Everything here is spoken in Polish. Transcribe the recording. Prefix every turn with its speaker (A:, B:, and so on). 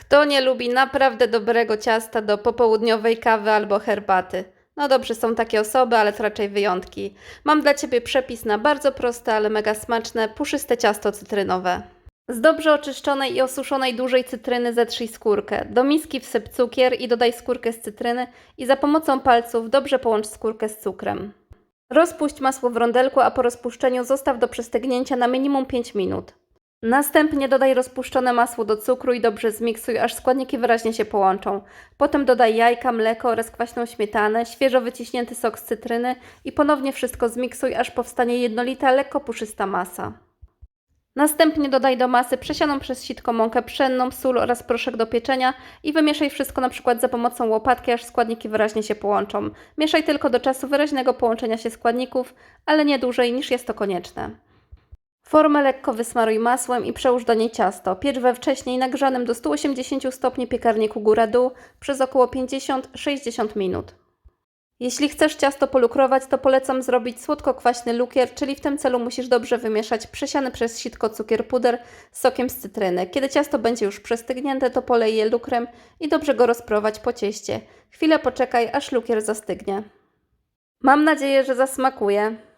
A: Kto nie lubi naprawdę dobrego ciasta do popołudniowej kawy albo herbaty? No dobrze, są takie osoby, ale to raczej wyjątki. Mam dla Ciebie przepis na bardzo proste, ale mega smaczne, puszyste ciasto cytrynowe. Z dobrze oczyszczonej i osuszonej dużej cytryny zetrzyj skórkę. Do miski wsyp cukier i dodaj skórkę z cytryny i za pomocą palców dobrze połącz skórkę z cukrem. Rozpuść masło w rondelku, a po rozpuszczeniu zostaw do przestygnięcia na minimum 5 minut. Następnie dodaj rozpuszczone masło do cukru i dobrze zmiksuj, aż składniki wyraźnie się połączą. Potem dodaj jajka, mleko oraz kwaśną śmietanę, świeżo wyciśnięty sok z cytryny i ponownie wszystko zmiksuj, aż powstanie jednolita, lekko puszysta masa. Następnie dodaj do masy przesianą przez sitko mąkę pszenną, sól oraz proszek do pieczenia i wymieszaj wszystko przykład za pomocą łopatki, aż składniki wyraźnie się połączą. Mieszaj tylko do czasu wyraźnego połączenia się składników, ale nie dłużej niż jest to konieczne. Formę lekko wysmaruj masłem i przełóż do niej ciasto. Piecz we wcześniej nagrzanym do 180 stopni piekarniku góra-dół przez około 50-60 minut. Jeśli chcesz ciasto polukrować, to polecam zrobić słodko-kwaśny lukier, czyli w tym celu musisz dobrze wymieszać przesiany przez sitko cukier puder z sokiem z cytryny. Kiedy ciasto będzie już przestygnięte, to polej je lukrem i dobrze go rozprowadź po cieście. Chwilę poczekaj, aż lukier zastygnie. Mam nadzieję, że zasmakuje.